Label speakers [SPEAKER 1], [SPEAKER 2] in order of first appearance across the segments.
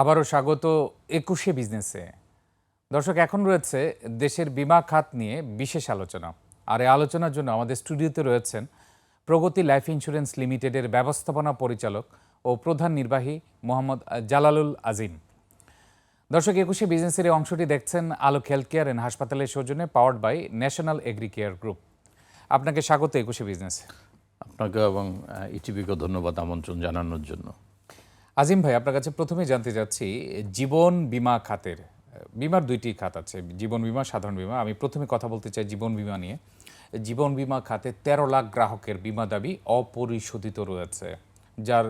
[SPEAKER 1] আবারও স্বাগত একুশে বিজনেসে। দর্শক, এখন রয়েছে দেশের বিমা খাত নিয়ে বিশেষ আলোচনা। আর এই আলোচনার জন্য আমাদের স্টুডিওতে রয়েছেন প্রগতি লাইফ ইন্স্যুরেন্স লিমিটেডের ব্যবস্থাপনা পরিচালক ও প্রধান নির্বাহী মোহাম্মদ জালালুল আজিম। দর্শক, একুশে বিজনেসের এই অংশটি দেখছেন আলোক হেলথ কেয়ার অ্যান্ড হাসপাতালের সৌজন্যে powered by national agri care group. আপনাকে স্বাগত একুশে বিজনেস।
[SPEAKER 2] আপনাকে এবং ইটিভিকে ধন্যবাদ আমন্ত্রণ জানানোর জন্য।
[SPEAKER 1] আজিম ভাই আপনার কাছে প্রথমে জানতে চাচ্ছি জীবন বীমা খাতের বিমার দুইটি খাত আছে জীবন বিমা সাধারণ বিমা। আমি প্রথমে কথা বলতে চাই জীবন বিমা নিয়ে। জীবন বিমা খাতে তেরো লাখ গ্রাহকের বিমা দাবি অপরিশোধিত রয়েছে যার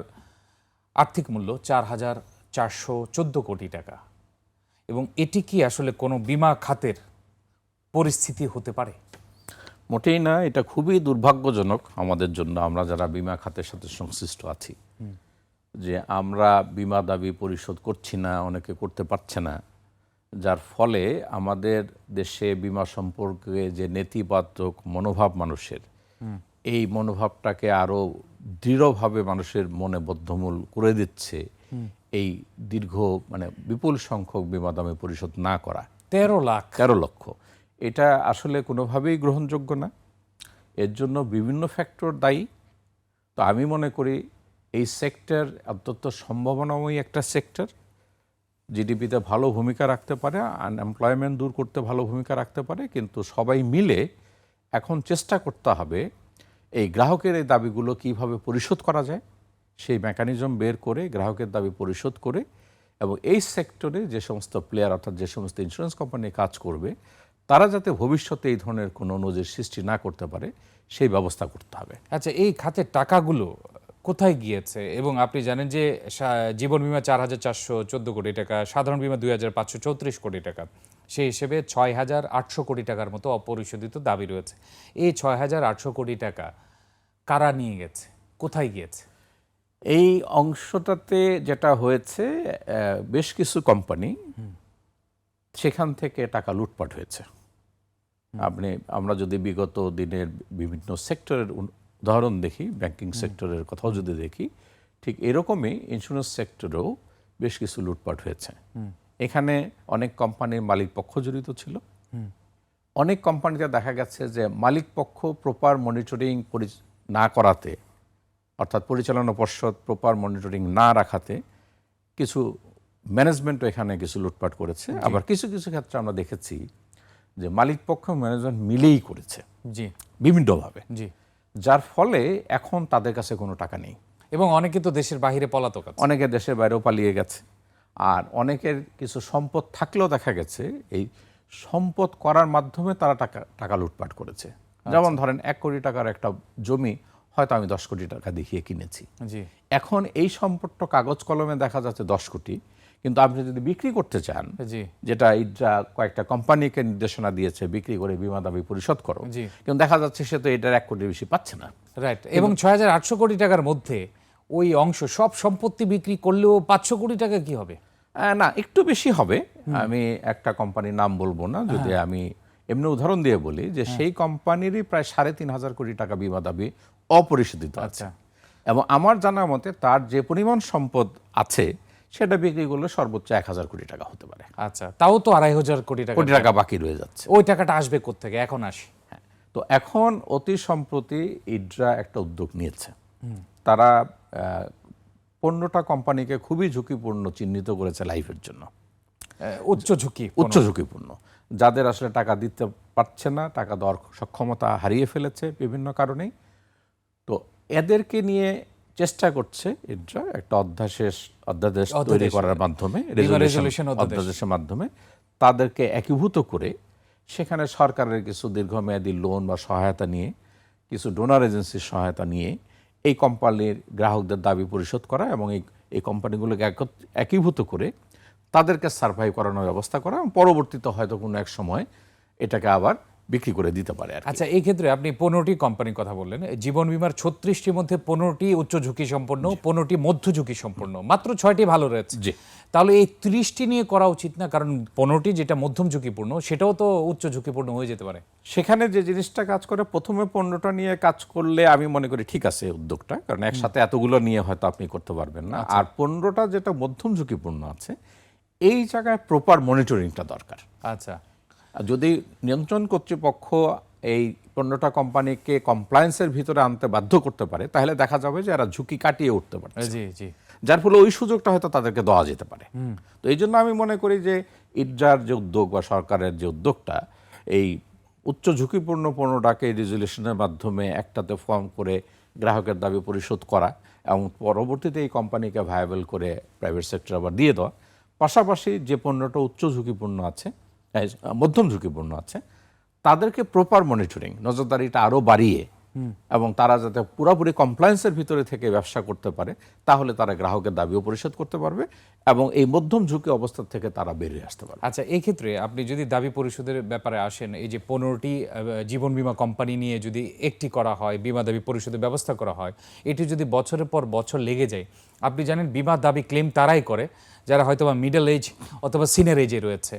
[SPEAKER 1] আর্থিক মূল্য চার হাজার চারশো চোদ্দ কোটি টাকা। এবং এটি কি আসলে কোনো বিমা খাতের পরিস্থিতি হতে পারে?
[SPEAKER 2] মোটেই না এটা খুবই দুর্ভাগ্যজনক আমাদের জন্য আমরা যারা বিমা খাতের সাথে সংশ্লিষ্ট আছি। যে আমরা বিমা দাবি পরিশোধ করছি না অনেকে করতে পারছে না। যার ফলে আমাদের দেশে বিমা সম্পর্কে যে নেতিবাচক মনোভাব মানুষের এই মনোভাবটাকে আরও দৃঢ়ভাবে মানুষের মনে বদ্ধমূল করে দিচ্ছে এই দীর্ঘ মানে বিপুল সংখ্যক বিমা দামে পরিশোধ না করা।
[SPEAKER 1] তেরো লাখ।
[SPEAKER 2] তেরো লক্ষ। এটা আসলে কোনোভাবেই গ্রহণযোগ্য না। এর জন্য বিভিন্ন ফ্যাক্টর দায়ী। তো আমি মনে করি এই সেক্টর অত্যন্ত সম্ভাবনাময়ী একটা সেক্টর জিডিপিতে ভালো ভূমিকা রাখতে পারে আনএমপ্লয়মেন্ট দূর করতে ভালো ভূমিকা রাখতে পারে, কিন্তু সবাই মিলে এখন চেষ্টা করতে হবে এই গ্রাহকের এই দাবিগুলো কীভাবে পরিশোধ করা যায়, সেই মেকানিজম বের করে গ্রাহকের দাবি পরিশোধ করে এবং এই সেক্টরে যে সমস্ত প্লেয়ার অর্থাৎ যে সমস্ত ইন্স্যুরেন্স কোম্পানি কাজ করবে, তারা যাতে ভবিষ্যতে এই ধরনের কোনো নজির সৃষ্টি না করতে পারে, সেই ব্যবস্থা করতে হবে।
[SPEAKER 1] আচ্ছা এই খাতের টাকাগুলো কোথায় গিয়েছে? এবং আপনি জানেন যে জীবন বিমা চার হাজার চারশো চোদ্দ কোটি টাকা সাধারণ বিমা দুই হাজার পাঁচশো চৌত্রিশ কোটি টাকা। সেই হিসেবে ছয় হাজার আটশো কোটি টাকার মতো অপরিশোধিত দাবি রয়েছে। এই ছয় হাজার আটশো কোটি টাকা কারা নিয়ে গেছে? কোথায় গিয়েছে?
[SPEAKER 2] এই অংশটাতে যেটা হয়েছে বেশ কিছু কোম্পানি সেখান থেকে টাকা লুটপাট হয়েছে। আপনি আমরা যদি বিগত দিনের বিভিন্ন সেক্টরের উদাহরণ দেখি ব্যাংকিং সেক্টরের কথাও যদি দেখি ঠিক এরকমই ইন্স্যুরেন্স সেক্টরেও বেশ কিছু লুটপাট হয়েছে। এখানে অনেক কোম্পানির মালিক পক্ষ জড়িত ছিল। অনেক কোম্পানিতে দেখা গেছে যে মালিক পক্ষ প্রপার মনিটরিং না করাতে অর্থাৎ পরিচালনা পর্ষদ প্রপার মনিটরিং না রাখাতে কিছু ম্যানেজমেন্টও এখানে কিছু লুটপাট করেছে। আবার কিছু কিছু ক্ষেত্রে আমরা দেখেছি যে মালিক পক্ষ ম্যানেজমেন্ট মিলেই করেছে।
[SPEAKER 1] জি।
[SPEAKER 2] বিভিন্নভাবে।
[SPEAKER 1] জি।
[SPEAKER 2] যার ফলে এখন তাদের কাছে কোনো টাকা নেই।
[SPEAKER 1] এবং অনেকে তো দেশের বাহিরে পলাতক আছে।
[SPEAKER 2] অনেকে দেশের বাইরেও পালিয়ে গেছে। আর অনেকের কিছু সম্পদ থাকলেও দেখা গেছে এই সম্পদ করার মাধ্যমে তারা টাকা টাকা লুটপাট করেছে। যেমন ধরেন এক কোটি টাকার একটা জমি হয়তো আমি দশ কোটি টাকা দেখিয়ে কিনেছি। এখন এই সম্পদটা কাগজ কলমে দেখা যাচ্ছে দশ কোটি। কিন্তু আপনি যদি বিক্রি করতে চান যেটা ইটা কয়েকটা কোম্পানিকে নির্দেশনা দিয়েছে বিক্রি করে বিমা দাবি পরিশোধ করো কিন্তু দেখা যাচ্ছে সে তো এটার এক কোটির বেশি পাচ্ছে না।
[SPEAKER 1] রাইট এবং ছয় হাজার আটশো কোটি টাকার মধ্যে ওই অংশ সব সম্পত্তি বিক্রি করলেও পাঁচশো কোটি টাকা কি হবে?
[SPEAKER 2] না একটু বেশি হবে। আমি একটা কোম্পানির নাম বলব না যদি আমি এমনি উদাহরণ দিয়ে বলি যে সেই কোম্পানিরই প্রায় সাড়ে তিন হাজার কোটি টাকা বিমা দাবি অপরিশোধিত আছে।
[SPEAKER 1] আচ্ছা।
[SPEAKER 2] এবং আমার জানা মতে তার যে পরিমাণ সম্পদ আছে সেটা বিক্রি করলে সর্বোচ্চ এক হাজার কোটি টাকা হতে পারে।
[SPEAKER 1] আচ্ছা তাও তো আড়াই হাজার কোটি টাকা।
[SPEAKER 2] কোটি টাকা বাকি রয়ে যাচ্ছে।
[SPEAKER 1] ওই টাকাটা আসবে কোত্থেকে? এখন আসি।
[SPEAKER 2] হ্যাঁ তো এখন অতি সম্প্রতি ইডরা একটা উদ্যোগ নিয়েছে। তারা পণ্যটা কোম্পানিকে খুবই ঝুঁকিপূর্ণ চিহ্নিত করেছে লাইফের জন্য।
[SPEAKER 1] উচ্চ ঝুঁকি।
[SPEAKER 2] উচ্চ ঝুঁকিপূর্ণ। যাদের আসলে টাকা দিতে পারছে না টাকা দেওয়ার সক্ষমতা হারিয়ে ফেলেছে বিভিন্ন কারণেই। তো এদেরকে নিয়ে চেষ্টা করছে ইডরা একটা অধ্যাদেশ অধ্যাদেশ তৈরি করার মাধ্যমে রেজলিউশন অধ্যাদেশের মাধ্যমে তাদেরকে একীভূত করে সেখানে সরকারের কিছু দীর্ঘমেয়াদী লোন বা সহায়তা নিয়ে কিছু ডোনার এজেন্সির সহায়তা নিয়ে এই কোম্পানির গ্রাহকদের দাবি পরিশোধ করা এবং এই এই কোম্পানিগুলোকে একীভূত করে তাদেরকে সার্ভাইভ করানোর ব্যবস্থা করা এবং পরবর্তীতে হয়তো কোনো এক সময় এটাকে আবার বিক্রি করে দিতে পারে
[SPEAKER 1] আচ্ছা এই ক্ষেত্রে আপনি পনেরোটি কোম্পানির কথা বললেন জীবন বীমার ছত্রিশটির মধ্যে পনেরোটি উচ্চ ঝুঁকি সম্পন্ন পনেরোটি মধ্য ঝুঁকি সম্পন্ন মাত্র ছয়টি ভালো রয়েছে।
[SPEAKER 2] জি।
[SPEAKER 1] তাহলে এই ত্রিশটি নিয়ে করা উচিত না কারণ পনেরোটি যেটা মধ্যম ঝুঁকিপূর্ণ সেটাও তো উচ্চ ঝুঁকিপূর্ণ হয়ে যেতে পারে।
[SPEAKER 2] সেখানে যে জিনিসটা কাজ করে প্রথমে পণ্যটা নিয়ে কাজ করলে আমি মনে করি ঠিক আছে উদ্যোগটা কারণ একসাথে এতগুলো নিয়ে হয়তো আপনি করতে পারবেন না। আর পণ্যটা যেটা মধ্যম ঝুঁকিপূর্ণ আছে এই জায়গায় প্রপার মনিটরিংটা দরকার।
[SPEAKER 1] আচ্ছা।
[SPEAKER 2] যদি নিয়ন্ত্রণ কর্তৃপক্ষ এই পণ্যটা কোম্পানিকে কমপ্লায়েন্সের ভিতরে আনতে বাধ্য করতে পারে তাহলে দেখা যাবে যে এরা ঝুঁকি কাটিয়ে উঠতে পারে
[SPEAKER 1] জি জি।
[SPEAKER 2] যার ফলে ওই সুযোগটা হয়তো তাদেরকে দেওয়া যেতে পারে। তো এই জন্য আমি মনে করি যে ইডজার যে উদ্যোগ বা সরকারের যে উদ্যোগটা এই উচ্চ ঝুঁকিপূর্ণ পণ্যটাকে রেজুলেশনের মাধ্যমে একটাতে ফর্ম করে গ্রাহকের দাবি পরিশোধ করা এবং পরবর্তীতে এই কোম্পানিকে ভায়াবল করে প্রাইভেট সেক্টর আবার দিয়ে দেওয়া। পাশাপাশি যে পণ্যটা উচ্চ ঝুঁকিপূর্ণ আছে মধ্যম ঝুঁকিপূর্ণ আছে তাদেরকে প্রপার মনিটরিং নজরদারিটা আরও বাড়িয়ে এবং তারা যাতে পুরোপুরি কমপ্লায়েন্সের ভিতরে থেকে ব্যবসা করতে পারে তাহলে তারা গ্রাহকের দাবিও পরিশোধ করতে পারবে এবং এই মধ্যম ঝুঁকি অবস্থা থেকে তারা বেরিয়ে আসতে পারবে।
[SPEAKER 1] আচ্ছা এই ক্ষেত্রে আপনি যদি দাবি পরিশোধের ব্যাপারে আসেন এই যে পনেরোটি জীবন বীমা কোম্পানি নিয়ে যদি একটি করা হয় বীমা দাবি পরিশোধের ব্যবস্থা করা হয় এটি যদি বছরের পর বছর লেগে যায় আপনি জানেন বীমা দাবি ক্লেম তারাই করে যারা হয়তো বা মিডল এজ অথবা সিনিয়র এজে রয়েছে।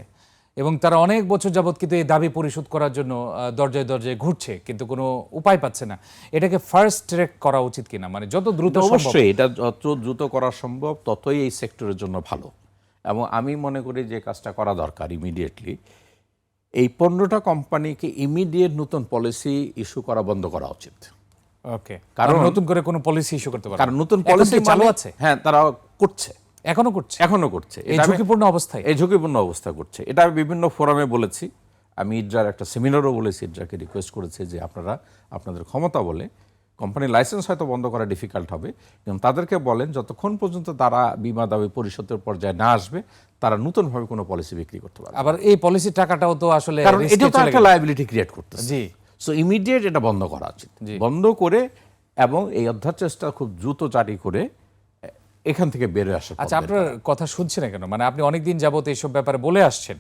[SPEAKER 1] এবং তারা অনেক বছর যাবৎ কিন্তু এই দাবি পরিশোধ করার জন্য দরজায় দরজায় ঘুরছে কিন্তু কোনো উপায় পাচ্ছে না। এটাকে ফার্স্ট ট্র্যাক করা উচিত কিনা? মানে যত দ্রুত
[SPEAKER 2] অবশ্যই এটা যত দ্রুত করা সম্ভব ততই এই সেক্টরের জন্য ভালো। এবং আমি মনে করি যে কাজটা করা দরকার ইমিডিয়েটলি এই পণ্যটা কোম্পানিকে ইমিডিয়েট নতুন পলিসি ইস্যু করা বন্ধ করা উচিত।
[SPEAKER 1] ওকে কারণ নতুন করে কোনো পলিসি ইস্যু করতে পারে
[SPEAKER 2] কারণ নতুন পলিসি
[SPEAKER 1] চালু আছে?
[SPEAKER 2] হ্যাঁ তারা করছে।
[SPEAKER 1] এখনও করছে?
[SPEAKER 2] এখনও করছে।
[SPEAKER 1] এই ঝুঁকিপূর্ণ অবস্থায়?
[SPEAKER 2] এই ঝুঁকিপূর্ণ অবস্থা করছে। এটা আমি বিভিন্ন ফোরামে বলেছি। আমি ইডরার একটা সেমিনারও বলেছি ইডরাকে রিকোয়েস্ট করেছে যে আপনারা আপনাদের ক্ষমতা বলে কোম্পানির লাইসেন্স হয়তো বন্ধ করা ডিফিকাল্ট হবে কিন্তু তাদেরকে বলেন যতক্ষণ পর্যন্ত তারা বিমা দাবি পরিশোধের পর্যায়ে না আসবে তারা নতুনভাবে কোনো পলিসি বিক্রি করতে পারবে
[SPEAKER 1] আবার এই পলিসি টাকাটাও তো আসলে
[SPEAKER 2] কারণ এটাও তো একটা
[SPEAKER 1] গেল।
[SPEAKER 2] লাইবিলিটি ক্রিয়েট করতেছে।
[SPEAKER 1] জি।
[SPEAKER 2] সো ইমিডিয়েট এটা বন্ধ করা উচিত। বন্ধ করে এবং এই অধ্যাদেশটা খুব দ্রুত জারি করে এখান থেকে বেরো আসা
[SPEAKER 1] আচ্ছা আপনার কথা শুনছি না কেন? মানে আপনি অনেকদিন যাবত এইসব ব্যাপারে বলে আসছেন।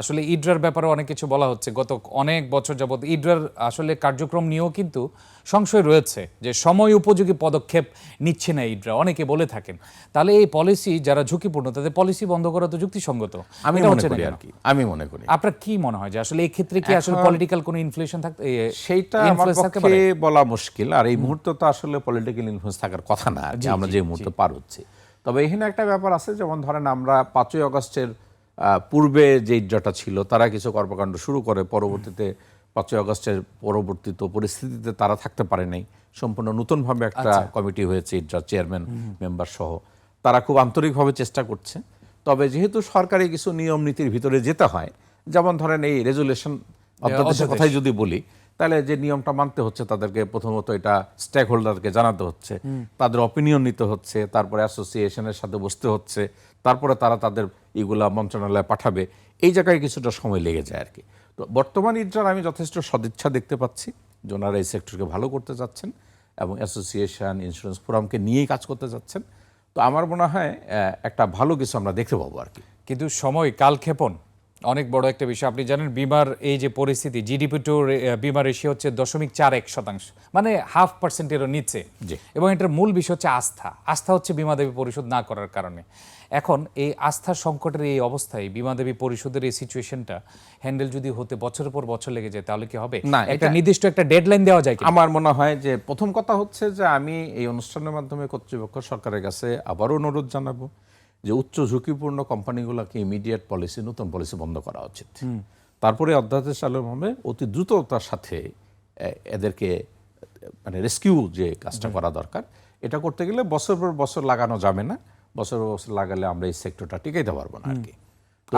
[SPEAKER 1] আসলে ইডরার ব্যাপারে অনেক কিছু বলা হচ্ছে। গত অনেক বছর যাবত ইডরার আসলে কার্যক্রম নিয়েও কিন্তু সংশয় রয়েছে যে সময় উপযোগী পদক্ষেপ নিচ্ছে না ইডরা। অনেকে বলে থাকেন। তাহলে এই পলিসি যারা ঝুঁকিপূর্ণ তাদের পলিসি বন্ধ করা তো যুক্তিসঙ্গত?
[SPEAKER 2] আমি মনে করি আর কি। আমি মনে করি।
[SPEAKER 1] আপনার কি মনে হয় যে আসলে এই ক্ষেত্রে কি আসলে পলিটিক্যাল কোনো ইনফ্লেশন থাকতে
[SPEAKER 2] সেইটা আমার পক্ষে বলা মুশকিল। আর এই মুহূর্তে তো আসলে পলিটিক্যাল ইনফ্লুয়েন্স থাকার কথা না কি, আমরা যে মুহূর্তে পার হচ্ছে। তবে এখানে একটা ব্যাপার আছে যেমন ধরেন আমরা পাঁচই অগস্টের পূর্বে যে ইজ্জাটা ছিল তারা কিছু কর্মকাণ্ড শুরু করে পরবর্তীতে পাঁচই অগস্টের পরবর্তীত পরিস্থিতিতে তারা থাকতে পারে নাই। সম্পূর্ণ নতুনভাবে একটা
[SPEAKER 1] আচ্ছা।
[SPEAKER 2] কমিটি হয়েছে ইজ্জার চেয়ারম্যান মেম্বার সহ। তারা খুব আন্তরিকভাবে চেষ্টা করছে। তবে যেহেতু সরকারি কিছু নিয়ম নীতির ভিতরে যেতে হয় যেমন ধরেন এই রেজুলেশন অধ্যাদেশের কথাই যদি বলি তাহলে যে নিয়মটা মানতে হচ্ছে তাদেরকে প্রথমত এটা স্টেক হোল্ডারকে জানাতে হচ্ছে তাদের অপিনিয়ন নিতে হচ্ছে তারপরে অ্যাসোসিয়েশনের সাথে বসতে হচ্ছে তারপরে তারা তাদের এগুলা মন্ত্রণালয়ে পাঠাবে। এই জায়গায় কিছুটা সময় লেগে যায় আর কি তো বর্তমান ইডরার আমি যথেষ্ট সদিচ্ছা দেখতে পাচ্ছি। যে এই সেক্টরকে ভালো করতে যাচ্ছেন এবং অ্যাসোসিয়েশন, ইন্স্যুরেন্স ফোরামকে নিয়েই কাজ করতে যাচ্ছেন। তো আমার মনে হয় একটা ভালো কিছু আমরা দেখতে পাবো আর কি
[SPEAKER 1] কিন্তু সময় কালক্ষেপণ অনেক বড় একটা বিষয়। আপনি জানেন বিমার এই যে পরিস্থিতি জিডিপি টু বিমার রেশিও হচ্ছে দশমিক চার এক শতাংশ। মানে হাফ পার্সেন্টেরও নিচে। এবং এটার মূল বিষয় হচ্ছে আস্থা। আস্থা হচ্ছে বিমা দেবী পরিশোধ না করার কারণে। এখন এই আস্থার সংকটের এই অবস্থায় বিমা দেবী পরিশোধের এই সিচুয়েশনটা হ্যান্ডেল যদি হতে বছরের পর বছর লেগে যায় তাহলে কি হবে?
[SPEAKER 2] না,
[SPEAKER 1] একটা নির্দিষ্ট একটা ডেডলাইন দেওয়া যায়
[SPEAKER 2] আমার মনে হয় যে প্রথম কথা হচ্ছে যে আমি এই অনুষ্ঠানের মাধ্যমে কর্তৃপক্ষ সরকারের কাছে আবারও অনুরোধ জানাব। যে উচ্চ ঝুঁকিপূর্ণ কোম্পানিগুলোকে ইমিডিয়েট পলিসি নতুন পলিসি বন্ধ করা উচিত। তারপরে অধ্যাদেশ হবে অতি দ্রুততার সাথে এদেরকে মানে রেস্কিউ যে কাজটা করা দরকার এটা করতে গেলে বছর পর বছর লাগানো যাবে না। বছর পর বছর লাগালে আমরা এই সেক্টরটা টিকাইতে পারব না আর কি।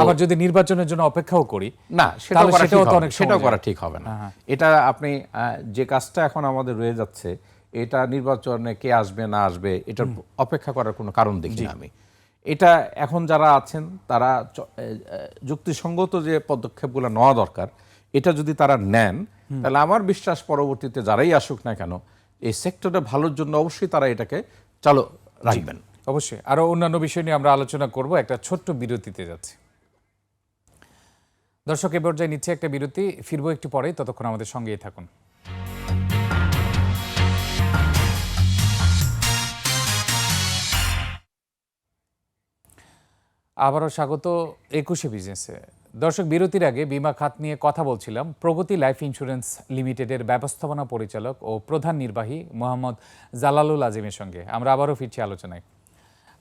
[SPEAKER 1] আবার যদি নির্বাচনের জন্য অপেক্ষাও করি
[SPEAKER 2] না সেটাও
[SPEAKER 1] তাহলে
[SPEAKER 2] করা
[SPEAKER 1] সেটাও
[SPEAKER 2] ঠিক হবে
[SPEAKER 1] অনেক
[SPEAKER 2] না। সেটাও করা ঠিক হবে না। এটা আপনি যে কাজটা এখন আমাদের রয়ে যাচ্ছে এটা নির্বাচনে কে আসবে না আসবে এটার অপেক্ষা করার কোনো কারণ দেখি আমি। এটা এখন যারা আছেন তারা যুক্তিসঙ্গত যে পদক্ষেপগুলো নেওয়া দরকার এটা যদি তারা নেন তাহলে আমার বিশ্বাস পরবর্তীতে যারাই আসুক না কেন এই সেক্টরে ভালোর জন্য অবশ্যই তারা এটাকে চালু রাখবেন।
[SPEAKER 1] অবশ্যই। আরও অন্যান্য বিষয় নিয়ে আমরা আলোচনা করব একটা ছোট্ট বিরতিতে যাচ্ছি। দর্শক এ পর্যায়ে নিচ্ছে একটা বিরতি ফিরবো একটু পরে ততক্ষণ আমাদের সঙ্গেই থাকুন। আবারও স্বাগত একুশে বিজনেসে। দর্শক বিরতির আগে বিমা খাত নিয়ে কথা বলছিলাম। প্রগতি লাইফ ইন্স্যুরেন্স লিমিটেডের ব্যবস্থাপনা পরিচালক ও প্রধান নির্বাহী মোহাম্মদ জালালুল আজিমের সঙ্গে আমরা আবারও ফিরছি আলোচনায়।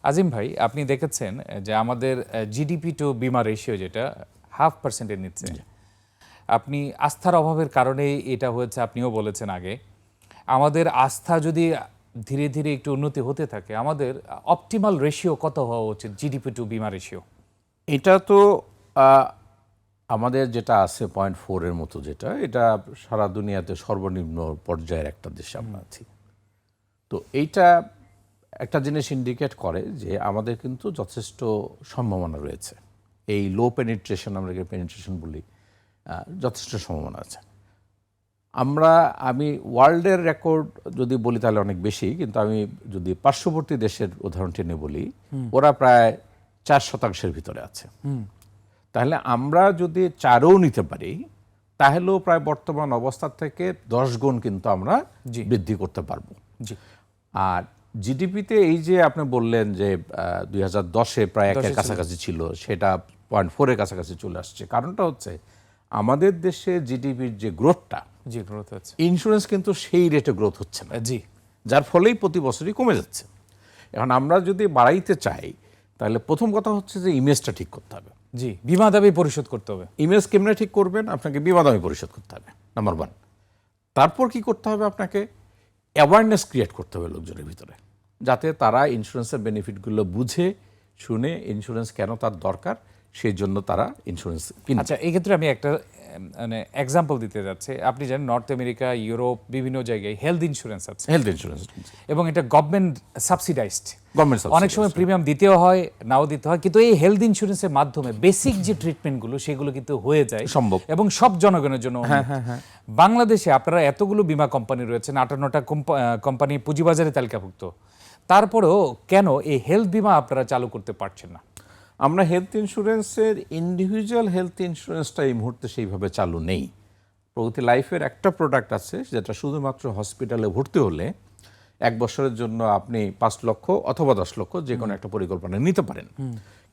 [SPEAKER 1] আজিম ভাই আপনি দেখেছেন যে আমাদের জিডিপি টু বিমা রেশিও যেটা হাফ পার্সেন্টের নিচ্ছে আপনি আস্থার অভাবের কারণেই এটা হয়েছে আপনিও বলেছেন আগে। আমাদের আস্থা যদি ধীরে ধীরে একটু উন্নতি হতে থাকে। আমাদের অপটিমাল রেশিও কত হওয়া উচিত? জিডিপি টু বিমা রেশিও
[SPEAKER 2] এটা তো আমাদের যেটা আছে পয়েন্ট ফোরের মতো যেটা, এটা সারা দুনিয়াতে সর্বনিম্ন পর্যায়ের একটা দেশে আমরা আছি। তো এইটা একটা জিনিস ইন্ডিকেট করে যে আমাদের কিন্তু যথেষ্ট সম্ভাবনা রয়েছে। এই লো পেনিট্রেশন আমরা পেনিট্রেশন বলি যথেষ্ট সম্ভাবনা আছে। আমরা আমি ওয়ার্ল্ডের রেকর্ড যদি বলি তাহলে অনেক বেশি কিন্তু আমি যদি পার্শ্ববর্তী দেশের উদাহরণ টেনে বলি ওরা প্রায় চার শতাংশের ভিতরে আছে। তাহলে আমরা যদি চারও নিতে পারি তাহলেও প্রায় বর্তমান অবস্থা থেকে দশ গুণ কিন্তু আমরা বৃদ্ধি করতে পারব। আর জিডিপিতে এই যে আপনি বললেন যে দুই হাজার দশে প্রায় একের কাছাকাছি ছিল সেটা পয়েন্ট ফোরের কাছাকাছি চলে আসছে। কারণটা হচ্ছে আমাদের দেশে জিডিপির যে গ্রোথটা
[SPEAKER 1] জি গ্রোথ হচ্ছে।
[SPEAKER 2] ইন্স্যুরেন্স কিন্তু সেই রেটে গ্রোথ হচ্ছে না।
[SPEAKER 1] জি।
[SPEAKER 2] যার ফলেই প্রতি বছরই কমে যাচ্ছে। এখন আমরা যদি বাড়াইতে চাই তাহলে প্রথম কথা হচ্ছে যে ইমেজটা ঠিক করতে হবে।
[SPEAKER 1] জি বিমা দাবি পরিশোধ করতে হবে।
[SPEAKER 2] ইমেজ কেমনে ঠিক করবেন? আপনাকে বিমা দামি পরিশোধ করতে হবে নাম্বার ওয়ান তারপর কি করতে হবে আপনাকে? অ্যাওয়ারনেস ক্রিয়েট করতে হবে লোকজনের ভিতরে। যাতে তারা ইন্স্যুরেন্সের বেনিফিটগুলো বুঝে শুনে ইন্স্যুরেন্স কেন তার দরকার সেই জন্য তারা ইন্স্যুরেন্স
[SPEAKER 1] আচ্ছা এই ক্ষেত্রে আমি একটা মানে এক্সাম্পল দিতে যাচ্ছি আপনি জানেন নর্থ আমেরিকা ইউরোপ বিভিন্ন জায়গায় হেলথ ইন্স্যুরেন্স আছে।
[SPEAKER 2] হেলথ ইন্স্যুরেন্স
[SPEAKER 1] এবং এটা গভর্নমেন্ট সাবসিডাইজড
[SPEAKER 2] গভর্নমেন্ট
[SPEAKER 1] অনেক সময় প্রিমিয়াম দিতেও হয় নাও দিতে হয় কিন্তু এই হেলথ ইন্স্যুরেন্সের মাধ্যমে বেসিক যে ট্রিটমেন্টগুলো সেগুলো কিন্তু হয়ে যায়।
[SPEAKER 2] সম্ভব। হ্যাঁ,
[SPEAKER 1] এবং সব জনগণের জন্য উন্মুক্ত। বাংলাদেশে আপনারা এতগুলো বীমা কোম্পানি রয়েছেন আটান্নটা কোম্পানি পুঁজিবাজারে তালিকাভুক্ত। তারপরেও কেন এই হেলথ বীমা আপনারা চালু করতে পারছেন না?
[SPEAKER 2] আমরা হেলথ ইন্স্যুরেন্সের ইন্ডিভিজুয়াল হেলথ ইন্স্যুরেন্সটা এই মুহূর্তে সেইভাবে চালু নেই। প্রগতি লাইফের একটা প্রোডাক্ট আছে যেটা শুধুমাত্র হসপিটালে ভর্তি হলে এক বছরের জন্য আপনি পাঁচ লক্ষ অথবা দশ লক্ষ যে কোনো একটা পরিকল্পনা নিতে পারেন।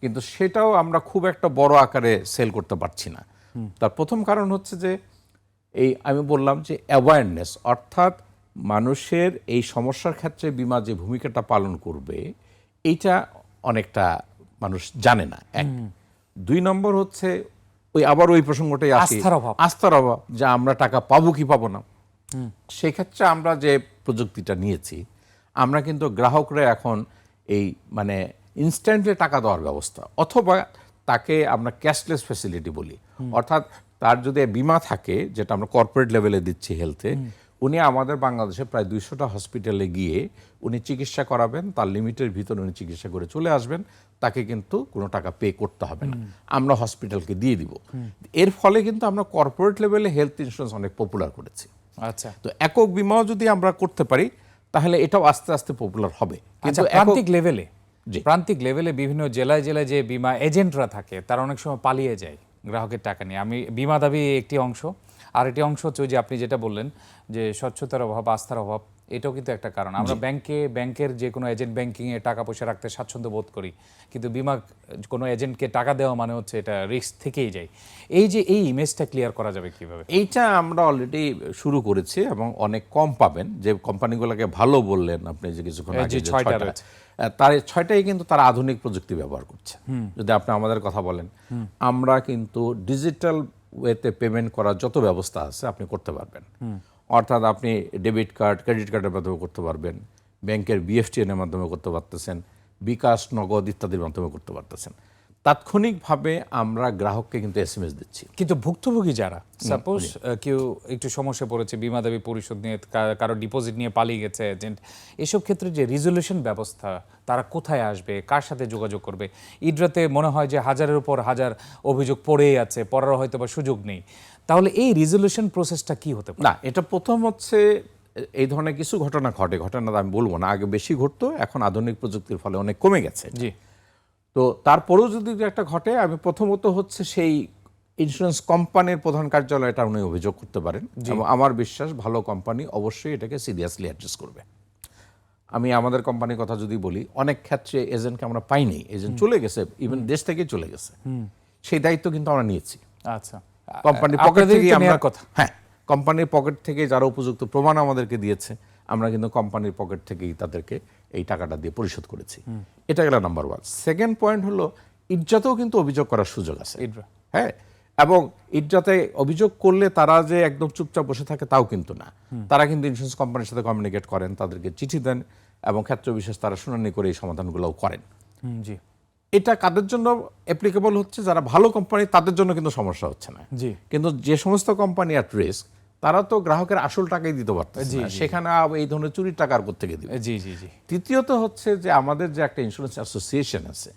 [SPEAKER 2] কিন্তু সেটাও আমরা খুব একটা বড় আকারে সেল করতে পারছি না। তার প্রথম কারণ হচ্ছে যে এই আমি বললাম যে অ্যাওয়ারনেস অর্থাৎ মানুষের এই সমস্যার ক্ষেত্রে বিমা যে ভূমিকাটা পালন করবে এইটা অনেকটা মানুষ জানে না এক। দুই নম্বর হচ্ছে ওই আবার ওই প্রসঙ্গটাই আসি।
[SPEAKER 1] আস্থার অভাব।
[SPEAKER 2] আস্থার অভাব যে আমরা টাকা পাবো কি পাবো না। সেক্ষেত্রে আমরা যে প্রযুক্তিটা নিয়েছি আমরা কিন্তু গ্রাহকরা এখন এই মানে ইনস্ট্যান্টলি টাকা দেওয়ার ব্যবস্থা। অথবা তাকে আমরা ক্যাশলেস ফ্যাসিলিটি বলি। অর্থাৎ তার যদি বিমা থাকে যেটা আমরা কর্পোরেট লেভেলে দিচ্ছি হেলথে উনি আমাদের বাংলাদেশে প্রায় দুইশোটা হসপিটালে গিয়ে উনি চিকিৎসা করাবেন তার লিমিটের ভিতরে উনি চিকিৎসা করে চলে আসবেন তাকে কিন্তু কোনো টাকা পে করতে হবে না। আমরা হসপিটালকে দিয়ে দিব। এর ফলে কিন্তু আমরা কর্পোরেট লেভেলে হেলথ ইন্স্যুরেন্স অনেক পপুলার করেছি।
[SPEAKER 1] আচ্ছা।
[SPEAKER 2] তো একক বিমাও যদি আমরা করতে পারি তাহলে এটাও আস্তে আস্তে পপুলার হবে।
[SPEAKER 1] আচ্ছা
[SPEAKER 2] কিন্তু একক-
[SPEAKER 1] প্রান্তিক লেভেলে। প্রান্তিক লেভেলে বিভিন্ন জেলায় জেলায় যে বিমা এজেন্টরা থাকে তারা অনেক সময় পালিয়ে যায় গ্রাহকের টাকা নিয়ে। আমি বিমা দাবি একটি অংশ। আর একটি অংশ হচ্ছে যে আপনি যেটা বললেন যে স্বচ্ছতার অভাব আস্থার অভাব এটাও কিন্তু একটা কারণ। আমরা ব্যাংকে ব্যাংকের যে কোনো এজেন্ট ব্যাংকিংয়ে টাকা পয়সা রাখতে স্বাচ্ছন্দ্য বোধ করি কিন্তু বিমা কোনো এজেন্টকে টাকা দেওয়া মানে হচ্ছে এটা রিস্ক থেকেই যায়। এই যে এই ইমেজটা ক্লিয়ার করা যাবে কীভাবে?
[SPEAKER 2] এইটা আমরা অলরেডি শুরু করেছি এবং অনেক কম পাবেন। যে কোম্পানিগুলোকে ভালো বললেন আপনি যে কিছুক্ষণ আগে
[SPEAKER 1] ছয়টা
[SPEAKER 2] তার ছয়টাই কিন্তু তারা আধুনিক প্রযুক্তি ব্যবহার করছে। যদি আপনি আমাদের কথা বলেন আমরা কিন্তু ডিজিটাল ওয়েতে পেমেন্ট করার যত ব্যবস্থা আছে আপনি করতে পারবেন। অর্থাৎ আপনি ডেবিট কার্ড ক্রেডিট কার্ডের মাধ্যমে করতে পারবেন ব্যাংকের বিএফটিএনের মাধ্যমে করতে পারতেছেন, বিকাশ, নগদ ইত্যাদির মাধ্যমে করতে পারতেছেন। তাৎক্ষণিকভাবে আমরা গ্রাহককে কিন্তু এসএমএস দিচ্ছি।
[SPEAKER 1] কিন্তু ভুক্তভোগী যারা সাপোজ কেউ একটু সমস্যা পড়েছে বিমা দাবি পরিশোধ নিয়ে কারও ডিপোজিট নিয়ে পালিয়ে গেছে এজেন্ট এসব ক্ষেত্রে যে রিজলিউশন ব্যবস্থা তারা কোথায় আসবে কার সাথে যোগাযোগ করবে? ইডরাতে মনে হয় যে হাজারের উপর হাজার অভিযোগ পড়েই আছে পড়ার হয়তো বা সুযোগ নেই। তাহলে এই রিজলিউশন প্রসেসটা কি হতে পারে?
[SPEAKER 2] না এটা প্রথম হচ্ছে এই ধরনের কিছু ঘটনা ঘটে। ঘটনা আমি বলব না আগে বেশি ঘটতো এখন আধুনিক প্রযুক্তির ফলে অনেক কমে গেছে।
[SPEAKER 1] জি।
[SPEAKER 2] তো তারপরেও যদি একটা ঘটে আমি প্রথমত হচ্ছে সেই ইন্স্যুরেন্স কোম্পানির প্রধান কার্যালয়টা উনি অভিযোগ করতে পারেন এবং আমার বিশ্বাস ভালো কোম্পানি অবশ্যই এটাকে সিরিয়াসলি অ্যাড্রেস করবে। আমি আমাদের কোম্পানির কথা যদি বলি অনেক ক্ষেত্রে এজেন্টকে আমরা পাইনি এজেন্ট চলে গেছে ইভেন দেশ থেকে চলে গেছে। সেই দায়িত্ব কিন্তু আমরা নিয়েছি।
[SPEAKER 1] আচ্ছা।
[SPEAKER 2] কোম্পানির পকেট থেকে আমরা
[SPEAKER 1] কথা?
[SPEAKER 2] হ্যাঁ কোম্পানির পকেট থেকে যারা উপযুক্ত প্রমাণ আমাদেরকে দিয়েছে আমরা কিন্তু কোম্পানির পকেট থেকেই তাদেরকে এই টাকাটা দিয়ে পরিশোধ করেছি। এটা গেল নাম্বার ওয়ান সেকেন্ড পয়েন্ট হলো ইজ্জাতেও কিন্তু অভিযোগ করার সুযোগ আছে। হ্যাঁ? এবং ইজ্জাতে অভিযোগ করলে তারা যে একদম চুপচাপ বসে থাকে তাও কিন্তু না। তারা কিন্তু ইন্স্যুরেন্স কোম্পানির সাথে কমিউনিকেট করেন তাদেরকে চিঠি দেন এবং ক্ষেত্র বিশেষ তারা শুনানি করে এই সমাধানগুলোও করেন।
[SPEAKER 1] জি।
[SPEAKER 2] এটা কাদের জন্য অ্যাপ্লিকেবল হচ্ছে? যারা ভালো কোম্পানি তাদের জন্য কিন্তু সমস্যা হচ্ছে না।
[SPEAKER 1] জি।
[SPEAKER 2] কিন্তু যে সমস্ত কোম্পানি অ্যাট রিস্ক তারা তো গ্রাহকের আসল টাকাই দিতে পারতেছে সেখানে এই ধরনের চুরির টাকার থেকে দিবে?
[SPEAKER 1] জি জি জি।
[SPEAKER 2] তৃতীয়ত হচ্ছে যে আমাদের যে একটা ইন্স্যুরেন্স অ্যাসোসিয়েশন আছে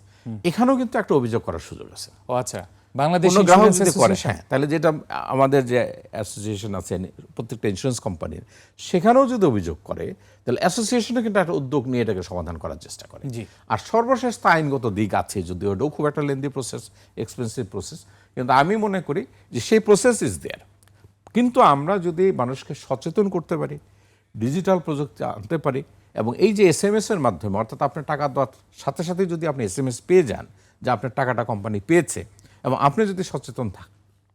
[SPEAKER 2] এখানেও কিন্তু একটা অভিযোগ করার সুযোগ আছে।
[SPEAKER 1] ও আচ্ছা বাংলাদেশ
[SPEAKER 2] গ্রাহক যদি করে হ্যাঁ তাহলে যেটা আমাদের যে অ্যাসোসিয়েশন আছে প্রত্যেকটা ইন্স্যুরেন্স কোম্পানির সেখানেও যদি অভিযোগ করে তাহলে অ্যাসোসিয়েশনও কিন্তু একটা উদ্যোগ নিয়ে এটাকে সমাধান করার চেষ্টা করে।
[SPEAKER 1] জি।
[SPEAKER 2] আর সর্বশেষ তা আইনগত দিক আছে যদিও ওটাও খুব একটা লেন্দি প্রসেস এক্সপেন্সিভ প্রসেস কিন্তু আমি মনে করি যে সেই প্রসেস ইজ দেয়ার কিন্তু আমরা যদি মানুষকে সচেতন করতে পারি ডিজিটাল প্রযুক্তি আনতে পারি এবং এই যে এস এম এস এর মাধ্যমে অর্থাৎ আপনার টাকা দেওয়ার সাথে সাথে যদি আপনি এস এম এস পেয়ে যান যে আপনার টাকাটা কোম্পানি পেয়েছে এবং আপনি যদি সচেতন থাক-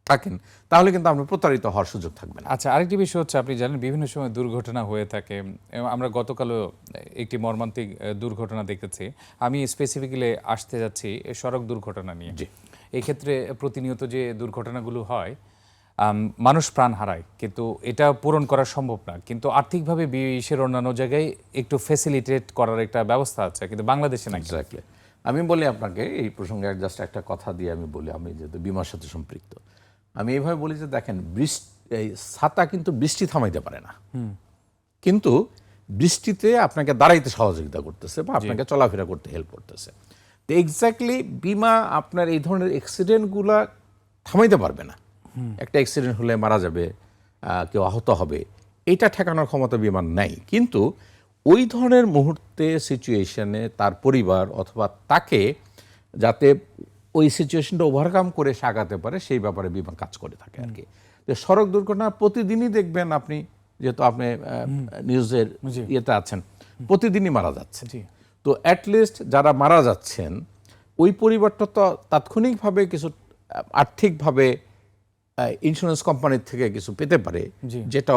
[SPEAKER 2] থাকেন তাহলে কিন্তু আপনার প্রতারিত হওয়ার সুযোগ থাকবে না।
[SPEAKER 1] আচ্ছা আরেকটি বিষয় হচ্ছে আপনি জানেন বিভিন্ন সময় দুর্ঘটনা হয়ে থাকে। এবং আমরা গতকালও একটি মর্মান্তিক দুর্ঘটনা দেখেছি। আমি স্পেসিফিক্যালি আসতে যাচ্ছি সড়ক দুর্ঘটনা নিয়ে। এই প্রতিনিয়ত যে দুর্ঘটনাগুলো হয় মানুষ প্রাণ হারায় কিন্তু এটা পূরণ করা সম্ভব না। কিন্তু আর্থিকভাবে বিশ্বের অন্যান্য জায়গায় একটু ফেসিলিটেট করার একটা ব্যবস্থা আছে কিন্তু বাংলাদেশে না
[SPEAKER 2] এক্স্যাক্টলি আমি বলি আপনাকে এই প্রসঙ্গে জাস্ট একটা কথা দিয়ে আমি বলি আমি যেহেতু বিমার সাথে সম্পৃক্ত। আমি এইভাবে বলি যে দেখেন বৃষ্টি এই ছাতা কিন্তু বৃষ্টি থামাইতে পারে না। কিন্তু বৃষ্টিতে আপনাকে দাঁড়াইতে সহযোগিতা করতেছে বা আপনাকে চলাফেরা করতে হেল্প করতেছে। তো এক্স্যাক্টলি বিমা আপনার এই ধরনের অ্যাক্সিডেন্টগুলা থামাইতে পারবে না। একটা অ্যাক্সিডেন্ট হলে মারা যাবে কেউ আহত হবে এটা ঠেকানোর ক্ষমতা বিমান নাই। কিন্তু ওই ধরনের মুহূর্তে সিচুয়েশনে তার পরিবার অথবা তাকে যাতে ওই সিচুয়েশনটা ওভারকাম করে সাগাতে পারে সেই ব্যাপারে বিমান কাজ করে থাকে আর কি। তো সড়ক দুর্ঘটনা প্রতিদিনই দেখবেন আপনি যেহেতু আপনি নিউজের ইয়েতে আছেন প্রতিদিনই মারা যাচ্ছে। তো অ্যাটলিস্ট যারা মারা যাচ্ছেন ওই পরিবারটা তো তাৎক্ষণিকভাবে কিছু আর্থিকভাবে ইন্স্যুরেন্স কোম্পানির থেকে কিছু পেতে পারে যেটা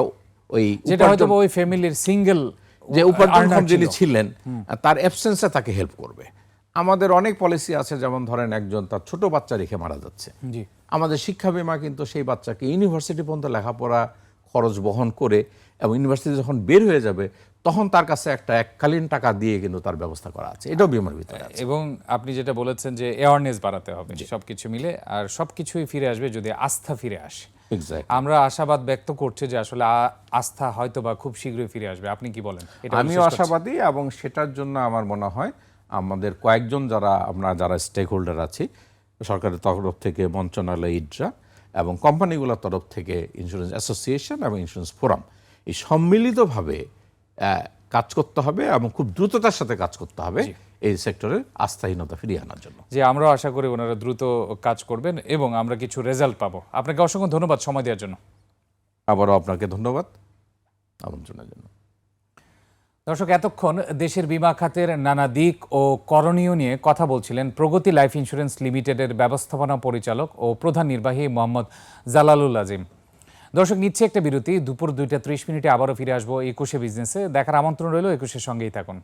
[SPEAKER 2] ওই
[SPEAKER 1] যেটা হয়তো ওই ফ্যামিলির সিঙ্গেল
[SPEAKER 2] যে উপার্জনক্ষম যিনি ছিলেন তার অ্যাবসেন্সে তাকে হেল্প করবে। আমাদের অনেক পলিসি আছে যেমন ধরেন একজন তার ছোট বাচ্চা রেখে মারা যাচ্ছে। আমাদের শিক্ষা বিমা কিন্তু সেই বাচ্চাকে ইউনিভার্সিটি পর্যন্ত লেখাপড়া খরচ বহন করে এবং ইউনিভার্সিটি যখন বের হয়ে যাবে তখন তার কাছে একটা এককালীন টাকা দিয়ে কিন্তু তার ব্যবস্থা করা আছে। এটাও বিমার ভিতরে আছে।
[SPEAKER 1] এবং আপনি যেটা বলেছেন যে অ্যাওয়ারনেস বাড়াতে হবে সবকিছু মিলে আর সবকিছুই ফিরে আসবে যদি আস্থা ফিরে আসে। আমরা আশাবাদ ব্যক্ত করছি যে আসলে আস্থা হয়তো বা খুব শীঘ্রই ফিরে আসবে। আপনি কি বলেন? এটা
[SPEAKER 2] আমিও আশাবাদী এবং সেটার জন্য আমার মনে হয় আমাদের কয়েকজন যারা আমরা যারা স্টেক হোল্ডার আছি সরকারের তরফ থেকে মন্ত্রণালয় ইডরা এবং কোম্পানিগুলোর তরফ থেকে ইন্স্যুরেন্স অ্যাসোসিয়েশন এবং ইন্স্যুরেন্স ফোরাম এই সম্মিলিতভাবে কাজ করতে হবে এবং খুব দ্রুততার সাথে কাজ করতে হবে এই সেক্টরের আস্থাহীনতা ফিরিয়ে আনার জন্য।
[SPEAKER 1] যে আমরাও আশা করি ওনারা দ্রুত কাজ করবেন এবং আমরা কিছু রেজাল্ট পাবো। আপনাকে অসংখ্য ধন্যবাদ সময় দেওয়ার জন্য।
[SPEAKER 2] আবারও আপনাকে ধন্যবাদ। আমন্ত্রণের জন্য।
[SPEAKER 1] দর্শক, এতক্ষণ দেশের বিমা খাতের নানা দিক ও করণীয় নিয়ে কথা বলছিলেন প্রগতি লাইফ ইন্স্যুরেন্স লিমিটেডের ব্যবস্থাপনা পরিচালক ও প্রধান নির্বাহী মোহাম্মদ জালালুল আজিম। দর্শক, নিচ্ছে একটা বিরতি। দুপুর দুইটা ত্রিশ মিনিটে আবারও ফিরে আসব একুশে বিজনেসে। দেখার আমন্ত্রণ রইল একুশের সঙ্গেই থাকুন।